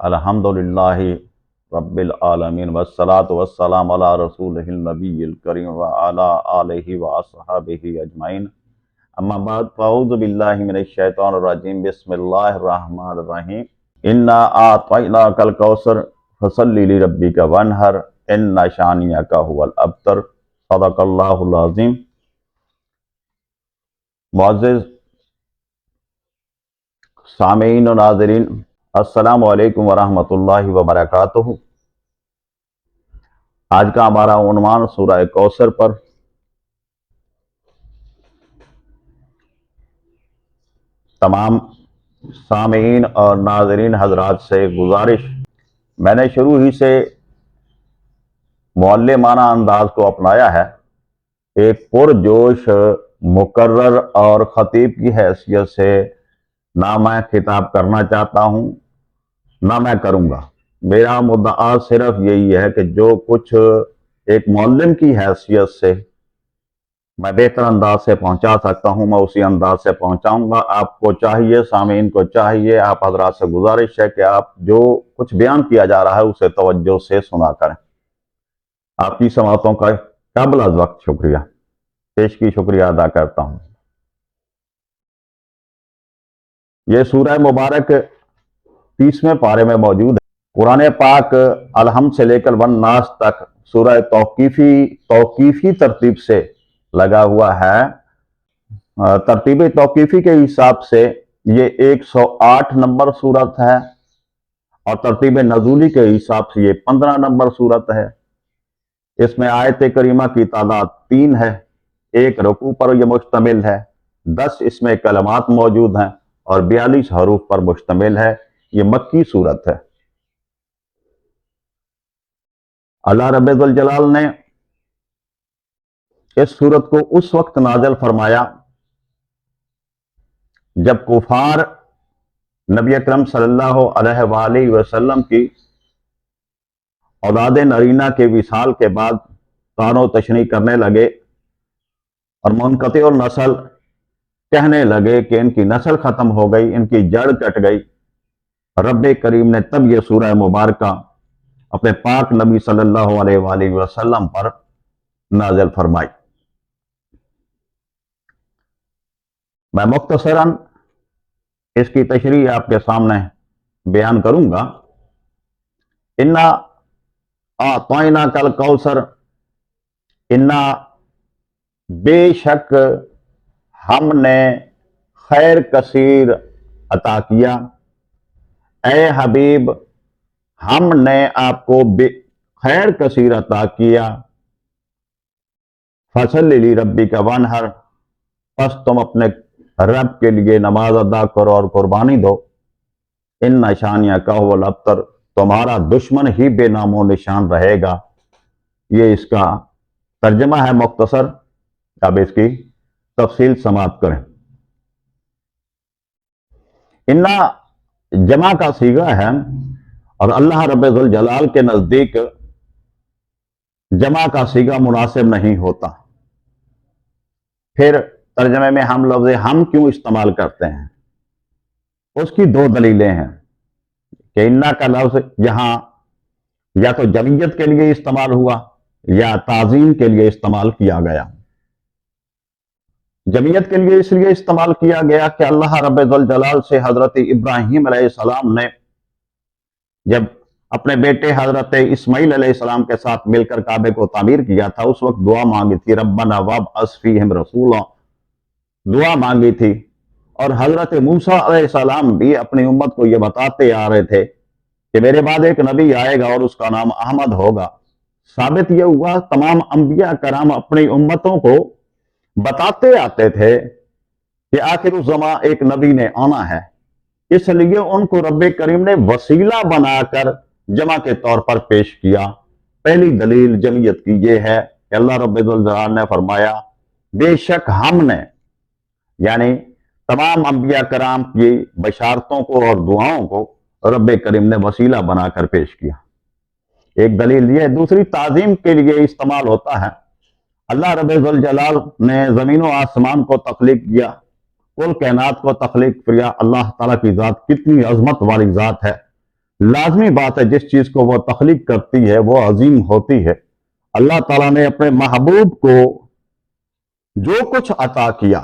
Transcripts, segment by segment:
الحمد للہ رب العالمین والصلاة والسلام علی رسول النبی الکریم وعلا آلہ وآصحابہ اجمعین. اما بعد، فاعوذ باللہ من الشیطان الرجیم، بسم اللہ الرحمن الرحیم. انا آطیناک الکوثر، فصلی لربک وانہر ان شانیک هو الابتر. صدق اللہ العظیم. معزز، سامعین و ناظرین السلام علیکم ورحمۃ اللہ وبرکاتہ۔ آج کا ہمارا عنوان سورہ کوثر پر۔ تمام سامعین اور ناظرین حضرات سے گزارش۔ میں نے شروع ہی سے معلمانہ انداز کو اپنایا ہے۔ ایک پرجوش، مقرر اور خطیب کی حیثیت سے نہ میں خطاب کرنا چاہتا ہوں۔ نہ میں کروں گا۔ میرا مدعا صرف یہی ہے کہ جو کچھ ایک معلم کی حیثیت سے میں بہتر انداز سے پہنچا سکتا ہوں، میں اسی انداز سے پہنچاؤں گا۔ آپ کو چاہیے، سامعین کو چاہیے، آپ حضرات سے گزارش ہے کہ آپ جو کچھ بیان کیا جا رہا ہے اسے توجہ سے سنا کریں۔ آپ کی سماعتوں کا قبل از وقت شکریہ۔ پیش کی شکریہ ادا کرتا ہوں۔ یہ سورہ مبارک تیسویں پارے میں موجود ہے۔ قرآن پاک، الحمد سے لے کر ون ناس تک سورہ توقیفی توقیفی ترتیب سے لگا ہوا ہے۔ ترتیب توقیفی کے حساب سے یہ ایک سو آٹھ نمبر صورت ہے اور ترتیب نزولی کے حساب سے یہ پندرہ نمبر صورت ہے۔ اس میں آیت کریمہ کی تعداد تین ہے۔ ایک رکوع پر یہ مشتمل ہے۔ دس اس میں کلمات موجود ہیں اور بیالیس حروف پر مشتمل ہے۔ یہ مکی صورت ہے۔ اللہ رب الجلال نے اس صورت کو اس وقت نازل فرمایا جب کفار نبی اکرم صلی اللہ علیہ وآلہ وسلم کی اولاد نرینہ کے وصال کے بعد تان و تشنی کرنے لگے اور منقطع اور نسل کہنے لگے کہ ان کی نسل ختم ہو گئی، ان کی جڑ کٹ گئی۔ رب کریم نے تب یہ سورہ مبارکہ اپنے پاک نبی صلی اللہ علیہ وآلہ وسلم پر نازل فرمائی۔ میں مختصراً اس کی تشریح آپ کے سامنے بیان کروں گا۔ انا آئینہ کل کوثر انا بے شک ہم نے خیر کثیر عطا کیا۔ اے حبیب، ہم نے آپ کو خیر کثیر عطا کیا۔ فصل لی ربی کا ونہر پس تم اپنے رب کے لیے نماز ادا کرو اور قربانی دو۔ ان نشانیاں کہو الابتر تمہارا دشمن ہی بے نام و نشان رہے گا۔ یہ اس کا ترجمہ ہے مختصر۔ اب اس کی تفصیل سماعت کریں۔ انا جمع کا سیگا ہے اور اللہ رب الجلال کے نزدیک جمع کا سیگا مناسب نہیں ہوتا۔ پھر ترجمے میں ہم لفظ ہم کیوں استعمال کرتے ہیں؟ اس کی دو دلیلیں ہیں کہ انا کا لفظ یہاں یا تو جمعیت کے لیے استعمال ہوا یا تعظیم کے لیے استعمال کیا گیا۔ جمعیت کے لیے اس لیے استعمال کیا گیا کہ اللہ رب الجلال سے حضرت ابراہیم علیہ السلام نے جب اپنے بیٹے حضرت اسماعیل علیہ السلام کے ساتھ مل کر کعبے کو تعمیر کیا تھا، اس وقت دعا مانگی تھی، ربنا وب اسفیہم رسول دعا مانگی تھی۔ اور حضرت موسیٰ علیہ السلام بھی اپنی امت کو یہ بتاتے آ رہے تھے کہ میرے بعد ایک نبی آئے گا اور اس کا نام احمد ہوگا۔ ثابت یہ ہوا، تمام انبیاء کرام اپنی امتوں کو بتاتے آتے تھے کہ آخر اس زماں ایک نبی نے آنا ہے۔ اس لیے ان کو رب کریم نے وسیلہ بنا کر جمع کے طور پر پیش کیا۔ پہلی دلیل جمعیت کی یہ ہے کہ اللہ رب الجلال نے فرمایا، بے شک ہم نے یعنی تمام انبیاء کرام کی بشارتوں کو اور دعاؤں کو رب کریم نے وسیلہ بنا کر پیش کیا۔ ایک دلیل یہ دوسری تعظیم کے لیے استعمال ہوتا ہے۔ اللہ رب الجلال نے زمین و آسمان کو تخلیق کیا، کل کائنات کو تخلیق کیا۔ اللہ تعالیٰ کی ذات کتنی عظمت والی ذات ہے۔ لازمی بات ہے، جس چیز کو وہ تخلیق کرتی ہے، وہ عظیم ہوتی ہے۔ اللہ تعالیٰ نے اپنے محبوب کو جو کچھ عطا کیا،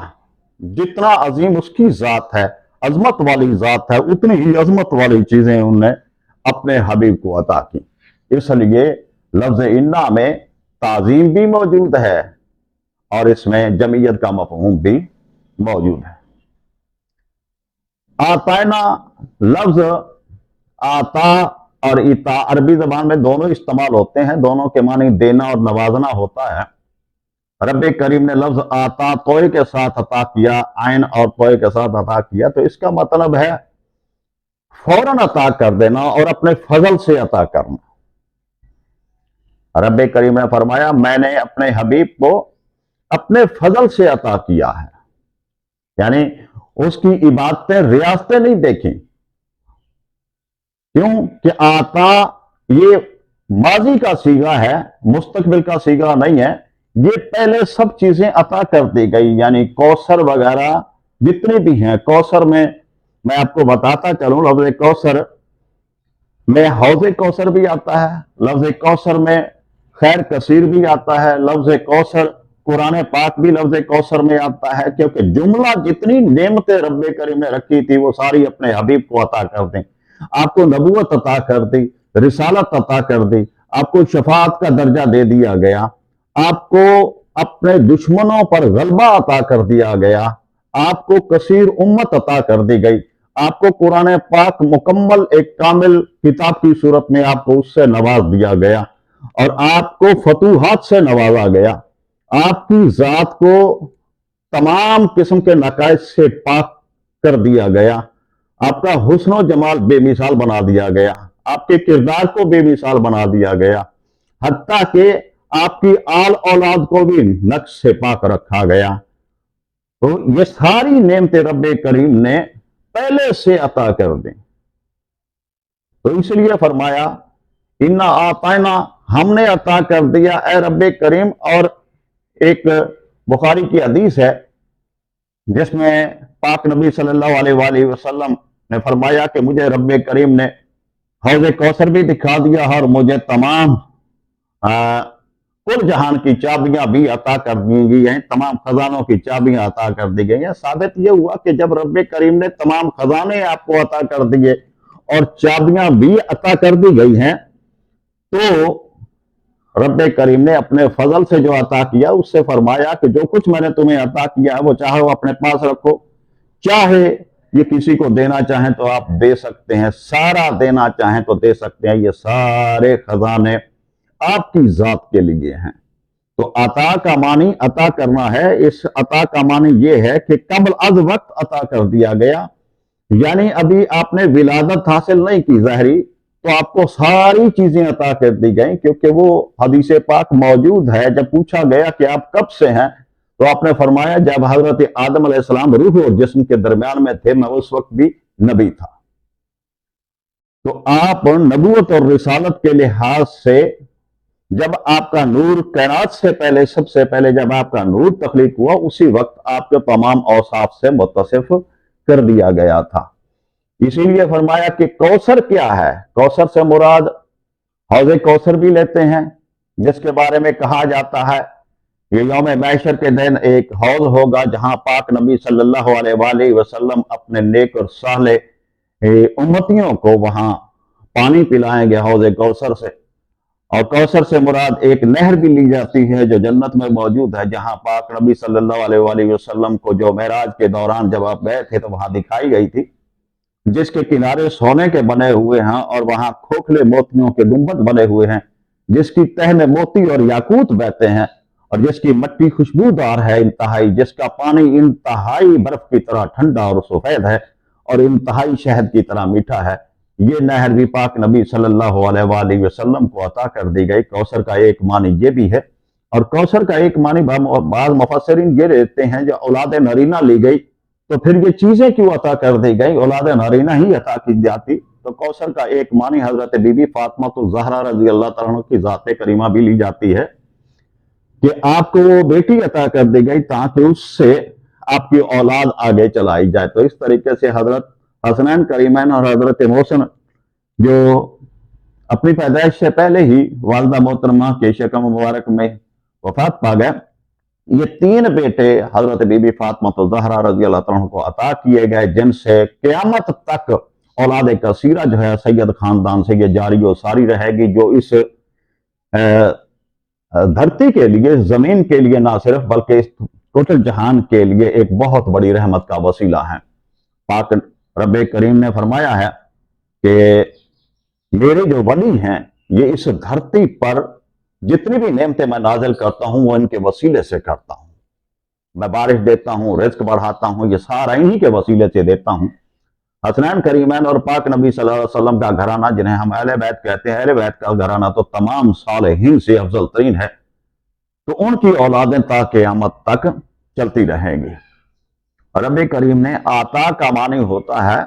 جتنا عظیم اس کی ذات ہے، عظمت والی ذات ہے، اتنی ہی عظمت والی چیزیں انہوں نے اپنے حبیب کو عطا کی۔ اس لیے لفظ انا میں تعظیم بھی موجود ہے اور اس میں جمعیت کا مفہوم بھی موجود ہے۔ آتائنا لفظ آتا اور اتا عربی زبان میں دونوں استعمال ہوتے ہیں، دونوں کے معنی دینا اور نوازنا ہوتا ہے۔ رب کریم نے لفظ آتا توئے کے ساتھ عطا کیا، آئین اور توئے کے ساتھ عطا کیا، تو اس کا مطلب ہے فوراً عطا کر دینا اور اپنے فضل سے عطا کرنا۔ رب کریم نے فرمایا، میں نے اپنے حبیب کو اپنے فضل سے عطا کیا ہے۔ یعنی اس کی عبادتیں، ریاستیں نہیں دیکھیں کیوں کہ آتا یہ ماضی کا سیگا ہے، مستقبل کا سیگا نہیں ہے۔ یہ پہلے سب چیزیں عطا کر دی گئی یعنی کوسر وغیرہ جتنی بھی ہیں۔ کوسر میں میں آپ کو بتاتا چلوں، لفظ کوسر میں، حوض کوسر بھی آتا ہے۔ لفظ کوسر میں خیر کثیر بھی آتا ہے، لفظ کوثر، قرآن پاک بھی لفظ کوثر میں آتا ہے، کیونکہ جملہ جتنی نعمتیں رب کریم نے رکھی تھی، وہ ساری اپنے حبیب کو عطا کر دیں۔ آپ کو نبوت عطا کر دی، رسالت عطا کر دی، آپ کو شفاعت کا درجہ دے دیا گیا۔ آپ کو اپنے دشمنوں پر غلبہ عطا کر دیا گیا۔ آپ کو کثیر امت عطا کر دی گئی۔ آپ کو قرآن پاک مکمل ایک کامل کتاب کی صورت میں آپ کو اس سے نواز دیا گیا۔ اور آپ کو فتوحات سے نوازا گیا۔ آپ کی ذات کو تمام قسم کے نقائص سے پاک کر دیا گیا۔ آپ کا حسن و جمال بے مثال بنا دیا گیا۔ آپ کے کردار کو بے مثال بنا دیا گیا۔ حتیٰ کہ آپ کی آل اولاد کو بھی نقص سے پاک رکھا گیا۔ تو یہ ساری نعمت رب کریم نے پہلے سے عطا کر دیں تو اس لیے فرمایا، انا آتائنا ہم نے عطا کر دیا۔ اے رب کریم، اور ایک بخاری کی حدیث ہے، جس میں پاک نبی صلی اللہ علیہ وآلہ وسلم نے فرمایا کہ مجھے رب کریم نے حوض کوثر بھی دکھا دیا اور مجھے تمام کل جہان کی چابیاں بھی عطا کر دی گئی ہیں۔ تمام خزانوں کی چابیاں عطا کر دی گئی ہیں۔ ثابت یہ ہوا کہ جب رب کریم نے تمام خزانے آپ کو عطا کر دیے اور چابیاں بھی عطا کر دی گئی ہیں، تو رب کریم نے اپنے فضل سے جو عطا کیا، اس سے فرمایا کہ جو کچھ میں نے تمہیں عطا کیا ہے، وہ چاہے وہ اپنے پاس رکھو۔ چاہے یہ کسی کو دینا چاہیں تو آپ دے سکتے ہیں، سارا دینا چاہیں تو دے سکتے ہیں۔ یہ سارے خزانے آپ کی ذات کے لیے ہیں۔ تو عطا کا معنی عطا کرنا ہے۔ اس عطا کا معنی یہ ہے کہ قبل از وقت عطا کر دیا گیا۔ یعنی ابھی آپ نے ولادت حاصل نہیں کی، ظاہری تو آپ کو ساری چیزیں عطا کر دی گئیں کیونکہ وہ حدیث پاک موجود ہے۔ جب پوچھا گیا کہ آپ کب سے ہیں، تو آپ نے فرمایا جب حضرت آدم علیہ السلام روح اور جسم کے درمیان میں تھے، میں اس وقت بھی نبی تھا۔ تو آپ نبوت اور رسالت کے لحاظ سے جب آپ کا نور کائنات سے پہلے، سب سے پہلے جب آپ کا نور تخلیق ہوا، اسی وقت آپ کے تمام اوصاف سے متصف کر دیا گیا تھا۔ اسی لیے فرمایا کہ کوثر کیا ہے؟ کوثر سے مراد حوض کوسر بھی لیتے ہیں، جس کے بارے میں کہا جاتا ہے یہ یوم محشر کے دن ایک حوض ہوگا جہاں پاک نبی صلی اللہ علیہ وآلہ وسلم اپنے نیک اور سہلے امتیوں کو وہاں پانی پلائیں گے حوض کوسر سے۔ اور کوسر سے مراد ایک نہر بھی لی جاتی ہے جو جنت میں موجود ہے، جہاں پاک نبی صلی اللہ علیہ وآلہ وسلم کو جو معراج کے دوران جب آپ گئے تھے تو وہاں دکھائی گئی تھی۔ جس کے کنارے سونے کے بنے ہوئے ہیں اور وہاں کھوکھلے موتیوں کے گنبد بنے ہوئے ہیں، جس کی تہ میں موتی اور یاقوت بہتے ہیں اور جس کی مٹی خوشبودار ہے، انتہائی جس کا پانی انتہائی برف کی طرح ٹھنڈا اور سفید ہے اور انتہائی شہد کی طرح میٹھا ہے۔ یہ نہر بھی پاک نبی صلی اللہ علیہ وآلہ وسلم کو عطا کر دی گئی۔ کوسر کا ایک معنی یہ بھی ہے۔ اور کوسر کا ایک معنی بعض مفسرین یہ رہتے ہیں جو اولاد نرینہ لی گئی۔ تو پھر یہ چیزیں کیوں عطا کر دی گئی اولاد نارینہ ہی عطا کی جاتی۔ تو کوسر کا ایک معنی حضرت بی بی فاطمہ تو زہرا رضی اللہ تعالیٰ کی ذات کریمہ بھی لی جاتی ہے کہ آپ کو وہ بیٹی عطا کر دی گئی تاکہ اس سے آپ کی اولاد آگے چلائی جائے۔ تو اس طریقے سے حضرت حسنین کریمین اور حضرت محسن جو اپنی پیدائش سے پہلے ہی والدہ محترمہ کے شکم مبارک میں وفات پا گئے۔ یہ تین بیٹے حضرت بی بی فاطمہ زہرا رضی اللہ عنہ کو عطا کیے گئے، جن سے قیامت تک اولاد کثیرہ جو ہے سید خاندان سے یہ جاری و ساری رہے گی، جو اس دھرتی کے لیے، زمین کے لیے نہ صرف بلکہ اس ٹوٹل جہان کے لیے ایک بہت بڑی رحمت کا وسیلہ ہے۔ پاک رب کریم نے فرمایا ہے کہ میرے جو ولی ہیں، یہ اس دھرتی پر جتنی بھی نعمتیں میں نازل کرتا ہوں، وہ ان کے وسیلے سے کرتا ہوں۔ میں بارش دیتا ہوں، رزق بڑھاتا ہوں، یہ سارا انہی کے وسیلے سے دیتا ہوں۔ حسنین کریمین اور پاک نبی صلی اللہ علیہ وسلم کا گھرانہ، جنہیں ہم اہل بیت کہتے ہیں۔ اہل بیت کا گھرانہ تو تمام صالحین سے افضل ترین ہے۔ تو ان کی اولادیں تا قیامت تک چلتی رہیں گی۔ رب کریم نے آتا کا معنی ہوتا ہے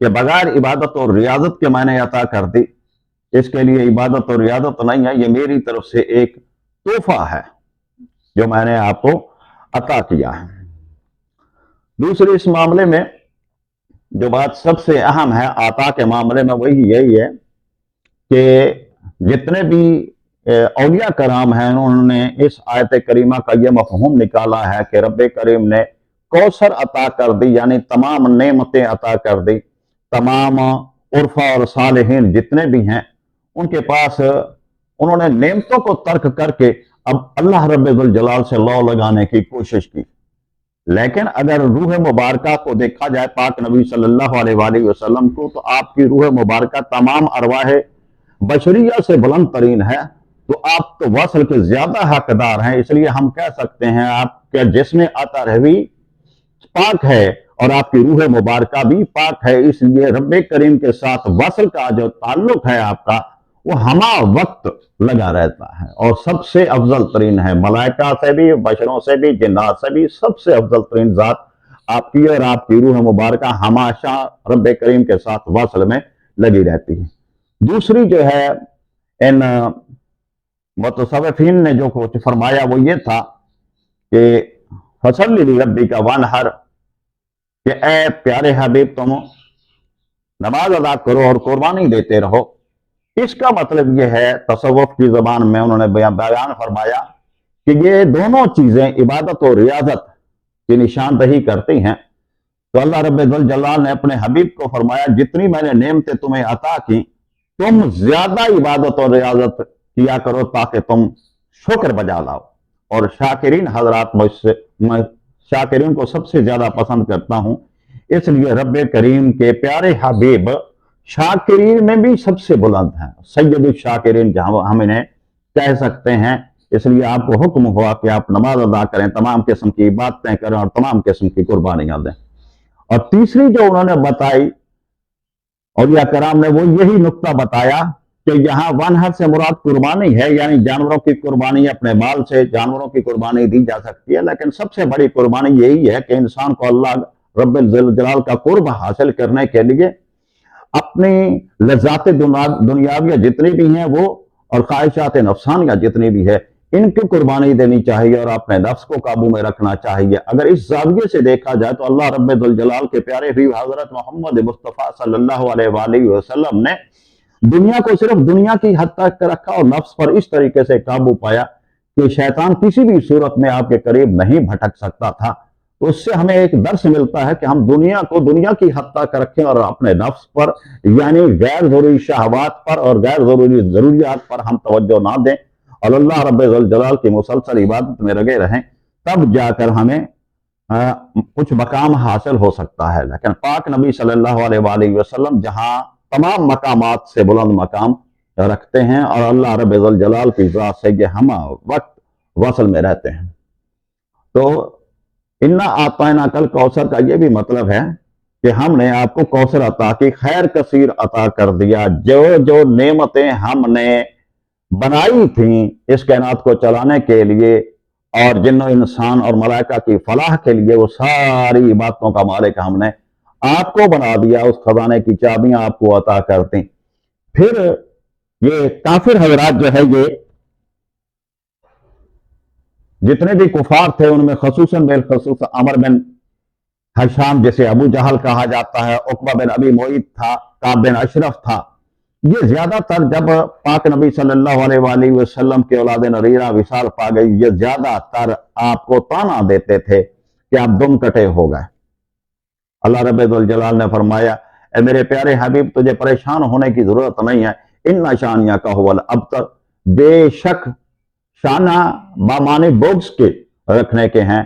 کہ بغیر عبادت اور ریاضت کے میں نے عطا کر دی۔ اس کے لیے عبادت اور ریاضت نہیں ہے، یہ میری طرف سے ایک تحفہ ہے جو میں نے آپ کو عطا کیا ہے۔ دوسرے اس معاملے میں جو بات سب سے اہم ہے آتا کے معاملے میں وہی یہی ہے کہ جتنے بھی اولیاء کرام ہیں، انہوں نے اس آیت کریمہ کا یہ مفہوم نکالا ہے کہ رب کریم نے کوثر عطا کر دی یعنی تمام نعمتیں عطا کر دی۔ تمام عرفہ اور صالحین جتنے بھی ہیں ان کے پاس انہوں نے نعمتوں کو ترک کر کے اب اللہ رب الجلال سے لو لگانے کی کوشش کی۔ لیکن اگر روح مبارکہ کو دیکھا جائے پاک نبی صلی اللہ علیہ وآلہ وسلم کو، تو آپ کی روح مبارکہ تمام ارواح بشریہ سے بلند ترین ہے۔ تو آپ تو وصل کے زیادہ حقدار ہیں، اس لیے ہم کہہ سکتے ہیں آپ کے جسم عطا روی پاک ہے اور آپ کی روح مبارکہ بھی پاک ہے۔ اس لیے رب کریم کے ساتھ وصل کا جو تعلق ہے آپ کا وہ ہما وقت لگا رہتا ہے۔ اور سب سے افضل ترین ہے ملائکہ سے بھی، بشروں سے بھی، جنات سے بھی۔ سب سے افضل ترین ذات آپ کی اور آپ کی روح مبارکہ ہمیشہ رب کریم کے ساتھ وصل میں لگی رہتی ہے۔ دوسری جو ہے ان متصوفین نے جو کچھ فرمایا وہ یہ تھا کہ فصل ربی کا ون ہر کہ اے پیارے حبیب تم، نماز ادا کرو اور قربانی دیتے رہو۔ اس کا مطلب یہ ہے، تصوف کی زبان میں انہوں نے بیان فرمایا کہ یہ دونوں چیزیں عبادت اور ریاضت کی نشاندہی کرتی ہیں۔ تو اللہ رب الجلال نے اپنے حبیب کو فرمایا، جتنی میں نے نعمتیں تمہیں عطا کی، تم زیادہ عبادت اور ریاضت کیا کرو تاکہ تم شکر بجا لاؤ۔ اور شاکرین حضرات مجھ سے میں شاکرین کو سب سے زیادہ پسند کرتا ہوں۔ اس لیے رب کریم کے پیارے حبیب شاکرین میں بھی سب سے بلند ہیں۔ سید الشاکرین جہاں ہم انہیں کہہ سکتے ہیں، اس لیے آپ کو حکم ہوا کہ آپ نماز ادا کریں، تمام قسم کی باتیں کریں اور تمام قسم کی قربانیاں دیں۔ اور تیسری جو انہوں نے بتائی، اولیاء کرام نے وہ یہی نقطہ بتایا کہ یہاں ون ہر سے مراد قربانی ہے یعنی جانوروں کی قربانی اپنے مال سے، جانوروں کی قربانی دی جا سکتی ہے۔ لیکن سب سے بڑی قربانی یہی ہے کہ انسان کو اللہ رب الجلال کا قرب حاصل کرنے کے لیے اپنی لذات دنیاویہ جتنی بھی ہیں وہ اور خواہشات نفسانیہ جتنی بھی ہے ان کی قربانی دینی چاہیے اور اپنے نفس کو قابو میں رکھنا چاہیے۔ اگر اس زاویے سے دیکھا جائے تو اللہ رب الجلال کے پیارے حضرت محمد مصطفیٰ صلی اللہ علیہ وآلہ وسلم نے دنیا کو صرف دنیا کی حد تک رکھا اور نفس پر اس طریقے سے قابو پایا کہ شیطان کسی بھی صورت میں آپ کے قریب نہیں بھٹک سکتا تھا۔ تو اس سے ہمیں ایک درس ملتا ہے کہ ہم دنیا کو دنیا کی حد تک رکھیں اور اپنے نفس پر یعنی غیر ضروری شہوات پر اور غیر ضروری ضروریات پر ہم توجہ نہ دیں۔ اور اللہ رب الجلال کی مسلسل عبادت میں لگے رہیں، تب جا کر ہمیں کچھ مقام حاصل ہو سکتا ہے۔ لیکن پاک نبی صلی اللہ علیہ وآلہ وسلم جہاں تمام مقامات سے بلند مقام رکھتے ہیں اور اللہ رب الجلال کی ذات سے یہ ہم وقت وصل میں رہتے ہیں۔ تو انا آتائنا کل کوثر کا یہ بھی مطلب ہے کہ ہم نے آپ کو کوثر عطا کی، خیر کثیر عطا کر دیا۔ جو جو نعمتیں ہم نے بنائی تھیں اس کائنات کو چلانے کے لیے اور جن و انسان اور ملائکہ کی فلاح کے لیے، وہ ساری باتوں کا مالک ہم نے آپ کو بنا دیا، اس خزانے کی چابیاں آپ کو عطا کرتے پھر یہ کافر حضرات جو ہے، یہ جتنے بھی کفار تھے ان میں خصوصاً بالخصوص عمر بن حشام، جسے ابو جہل کہا جاتا ہے اقبا بن ابی معید تھا کاب بن اشرف تھا۔ یہ زیادہ تر جب پاک نبی صلی اللہ علیہ وآلہ وسلم کے اولاد نریرہ وصال پا گئی، یہ زیادہ تر آپ کو تانا دیتے تھے کہ آپ دم کٹے ہو گئے۔ اللہ رب الجلال نے فرمایا، اے میرے پیارے حبیب، تجھے پریشان ہونے کی ضرورت نہیں ہے۔ ان شانیہ کا حول اب بے شک شانہ بامانے بوگز کے رکھنے کے ہیں۔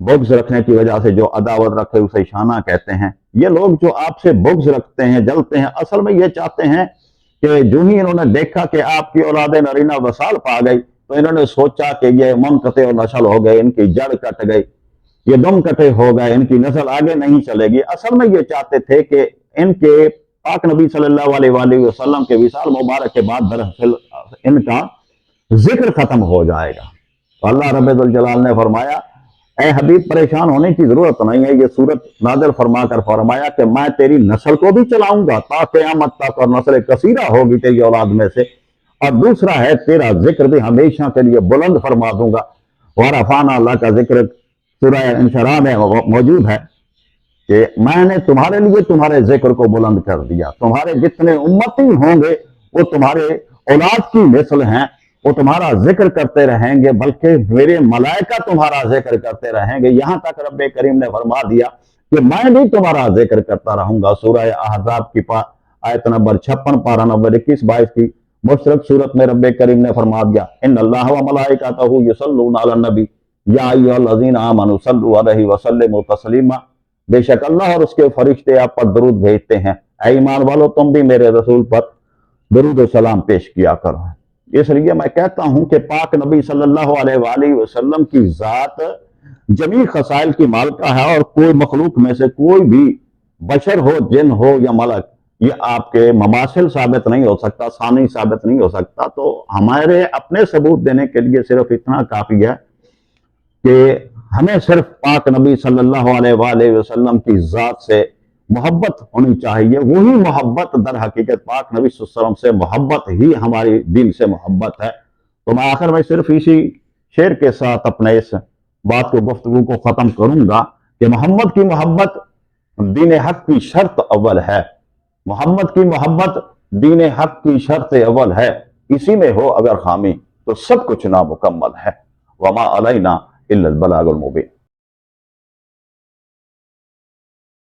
بغض رکھنے کی وجہ سے جو عداوت رکھے اسے شانہ کہتے ہیں۔ یہ لوگ جو آپ سے بغض رکھتے ہیں، جلتے ہیں، اصل میں یہ چاہتے ہیں کہ جو ہی انہوں نے دیکھا کہ آپ کی اولاد نرینہ وسال پا گئی، تو انہوں نے سوچا کہ یہ منقطع و نسل ہو گئے، ان کی جڑ کٹ گئی، یہ دم کٹے ہو گئے، ان کی نسل آگے نہیں چلے گی۔ اصل میں یہ چاہتے تھے کہ ان کے پاک نبی صلی اللہ علیہ وآلہ وسلم کے وصال مبارک کے بعد دراصل ان کا ذکر ختم ہو جائے گا۔ تو اللہ رب الجلال نے فرمایا، اے حبیب، پریشان ہونے کی ضرورت نہیں ہے، یہ صورت نادر فرما کر فرمایا کہ میں تیری نسل کو بھی چلاؤں گا تا قیامت تک اور نسل کثیرہ ہوگی تیری اولاد میں سے۔ اور دوسرا ہے، تیرا ذکر بھی ہمیشہ کے لیے بلند فرما دوں گا۔ ورفانہ اللہ کا ذکر سورہ انشراء میں موجود ہے کہ میں نے تمہارے لیے تمہارے ذکر کو بلند کر دیا۔ تمہارے جتنے امتی ہوں گے، وہ تمہارے اولاد کی نسل ہیں۔ وہ تمہارا ذکر کرتے رہیں گے، بلکہ میرے ملائکہ تمہارا ذکر کرتے رہیں گے۔ یہاں تک رب کریم نے فرما دیا کہ میں بھی تمہارا ذکر کرتا رہوں گا۔ سورہ احزاب کی پا آیت نمبر چھپن، پارہ نمبر اکیس، بائیس کی مشرق صورت میں رب کریم نے فرما دیا، ان اللہ و ملائکتہ یصلون علی النبی۔ یا ایوہ الذین آمنوا صلوا علیہ وسلم تسلیما۔ بے شک اللہ اور اس کے فرشتے آپ پر درود بھیجتے ہیں۔ اے ایمان والو، تم بھی میرے رسول پر درود و سلام پیش کیا کرو۔ اس لیے میں کہتا ہوں کہ پاک نبی صلی اللہ علیہ وآلہ وسلم کی ذات جمیع خسائل کی مالکہ ہے اور کوئی مخلوق میں سے کوئی بھی بشر ہو، جن ہو یا ملک، یہ آپ کے مماثل ثابت نہیں ہو سکتا، ثانی ثابت نہیں ہو سکتا۔ تو ہمارے اپنے ثبوت دینے کے لیے صرف اتنا کافی ہے کہ ہمیں صرف پاک نبی صلی اللہ علیہ وآلہ وسلم کی ذات سے محبت ہونی چاہیے، وہی محبت در حقیقت پاک نبی صلی اللہ علیہ وسلم سے محبت ہی ہماری دل سے محبت ہے۔ تو میں آخر میں صرف اسی شعر کے ساتھ اپنے اس بات کو گفتگو کو ختم کروں گا کہ محمد کی محبت دین حق کی شرط اول ہے۔ محمد کی محبت دین حق کی شرط اول ہے۔ اسی میں ہو اگر خامی تو سب کچھ نامکمل ہے۔ وما علینا الا البلاغ المبین۔